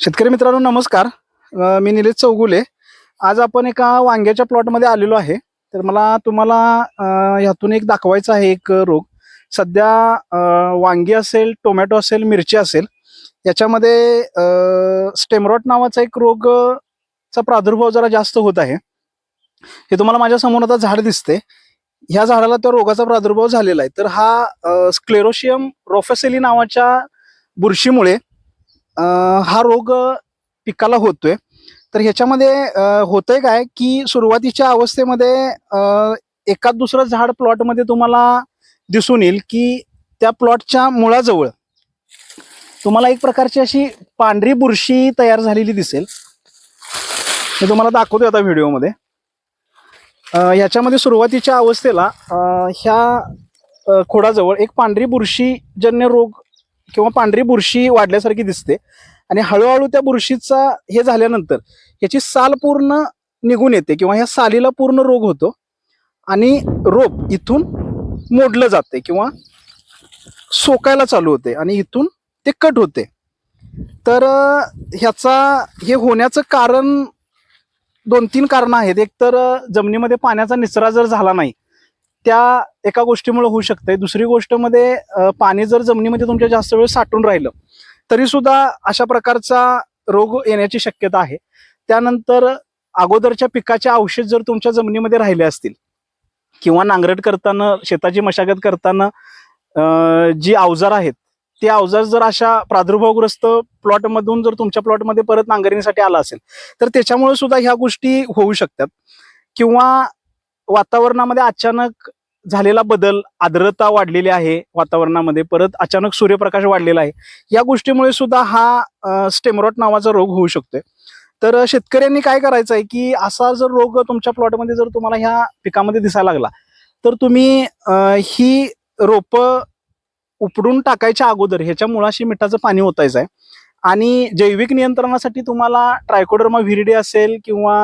शेतकरी मित्रांनो नमस्कार. अ, मी निलेश चौगुले. आज आपण एका वांग्याच्या प्लॉटमध्ये आलेलो आहे. तर मला तुम्हाला अ, ह्यातून एक दाखवायचा आहे एक रोग. सध्या अ, वांगी असेल टोमॅटो असेल मिरची असेल याच्यामध्ये स्टेमरॉट नावाचा एक रोग अ, चा प्रादुर्भाव जरा जास्त होत आहे. हे तुम्हाला माझ्यासमोर आता झाड दिसते. ह्या झाडाला त्या रोगाचा प्रादुर्भाव झालेला आहे. तर हा स्क्लेरोशियम रोफेसेली नावाच्या बुरशीमुळे हा रोग पिकाला होतोय. तर ह्याच्यामध्ये होतंय काय की सुरुवातीच्या अवस्थेमध्ये अ, एकाद दुसरं झाड प्लॉटमध्ये तुम्हाला दिसून येईल की त्या प्लॉटच्या मुळाजवळ तुम्हाला एक प्रकारची अशी पांढरी बुरशी तयार झालेली दिसेल. मी तुम्हाला दाखवतो आता व्हिडिओमध्ये. ह्याच्यामध्ये सुरुवातीच्या अवस्थेला ह्या खोडाजवळ एक पांढरी बुरशीजन्य रोग किंवा पांढरी बुरशी वाढल्यासारखी दिसते. आणि हळूहळू त्या बुरशीचा हे झाल्यानंतर याची साल पूर्ण निघून येते किंवा ह्या सालीला पूर्ण रोग होतो. आणि रोप इथून मोडलं जाते किंवा सोकायला चालू होते आणि इथून ते कट होते. तर ह्याचा हे होण्याचं कारण दोन तीन कारणं आहेत. एक तर जमिनीमध्ये पाण्याचा निचरा जर झाला नाही त्या एका गोष्टीमुळे होऊ शकते दुसरी गोष्टमध्ये पाणी जर जमिनीमध्ये तुमच्या जास्त वेळ साठून राहिलं तरी सुद्धा अशा प्रकारचा रोग येण्याची शक्यता आहे. त्यानंतर अगोदरच्या पिकाचे अवशेष जर तुमच्या जमिनीमध्ये राहिले असतील किंवा नांगरट करताना शेताची मशागत करताना जी अवजार आहेत ते अवजार जर अशा प्रादुर्भावग्रस्त प्लॉटमधून जर तुमच्या प्लॉटमध्ये परत नांगरणीसाठी आला असेल तर त्याच्यामुळे सुद्धा ह्या गोष्टी होऊ शकतात. किंवा वातावरणामध्ये अचानक झालेला बदल आर्द्रता वाढलेली आहे वातावरणामध्ये परत अचानक सूर्यप्रकाश वाढलेला आहे. या गोष्टीमुळे सुद्धा हा स्टेमरॉट नावाचा रोग होऊ शकतोय. तर शेतकऱ्यांनी काय करायचं आहे की असा जर रोग तुमच्या प्लॉटमध्ये जर तुम्हाला ह्या पिकामध्ये दिसायला लागला तर तुम्ही ही रोपं उपडून टाकायच्या अगोदर ह्याच्या मुळाशी मिठाचं पाणी ओतायचं आहे. आणि जैविक नियंत्रणासाठी तुम्हाला ट्रायकोडर्मा व्हिरिडी असेल किंवा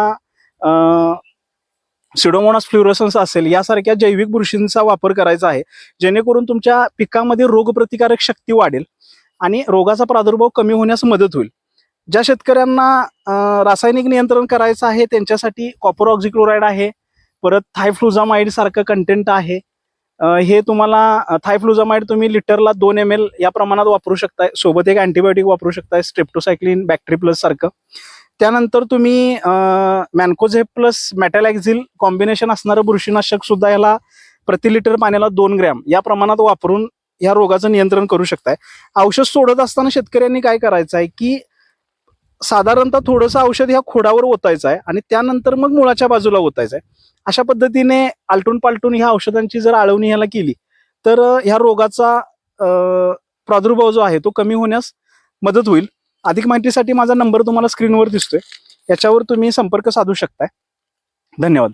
सिडोमोनास फ्लुरोसन्स असेल यासारख्या जैविक बुरशींचा वापर करायचा आहे जेणेकरून तुमच्या पिकामध्ये रोगप्रतिकारक शक्ती वाढेल आणि रोगाचा प्रादुर्भाव कमी होण्यास मदत होईल. ज्या शेतकऱ्यांना रासायनिक नियंत्रण करायचं आहे त्यांच्यासाठी कॉपर ऑक्झिक्लोराईड आहे परत थायफ्लुझामाइड सारखं कंटेंट आहे. हे तुम्हाला थायफ्लुझामाइड तुम्ही लिटरला दोन एम एल या प्रमाणात वापरू शकताय सोबत एक अँटीबायोटिक वापरू शकताय स्ट्रेप्टोसायक्लिन बॅक्ट्री प्लस सारखं. त्यानंतर तुम्ही मॅन्कोझेप प्लस मॅटॅलॅक्झिल कॉम्बिनेशन असणारं बुरशीनाशक सुद्धा याला प्रति लिटर पाण्याला दोन ग्रॅम या प्रमाणात वापरून या रोगाचं नियंत्रण करू शकताय. औषध सोडत असताना शेतकऱ्यांनी काय करायचं आहे की साधारणतः थोडंसं औषध ह्या खोडावर ओतायचं आहे आणि त्यानंतर मग मुळाच्या बाजूला ओतायचं आहे अशा पद्धतीने आलटून पालटून ह्या औषधांची जर आळवणी ह्याला केली तर ह्या रोगाचा प्रादुर्भाव जो आहे तो कमी होण्यास मदत होईल. अधिक माहितीसाठी माझा नंबर तुम्हाला स्क्रीनवर दिसतोय. याच्यावर तुम्ही संपर्क साधू शकताय. धन्यवाद.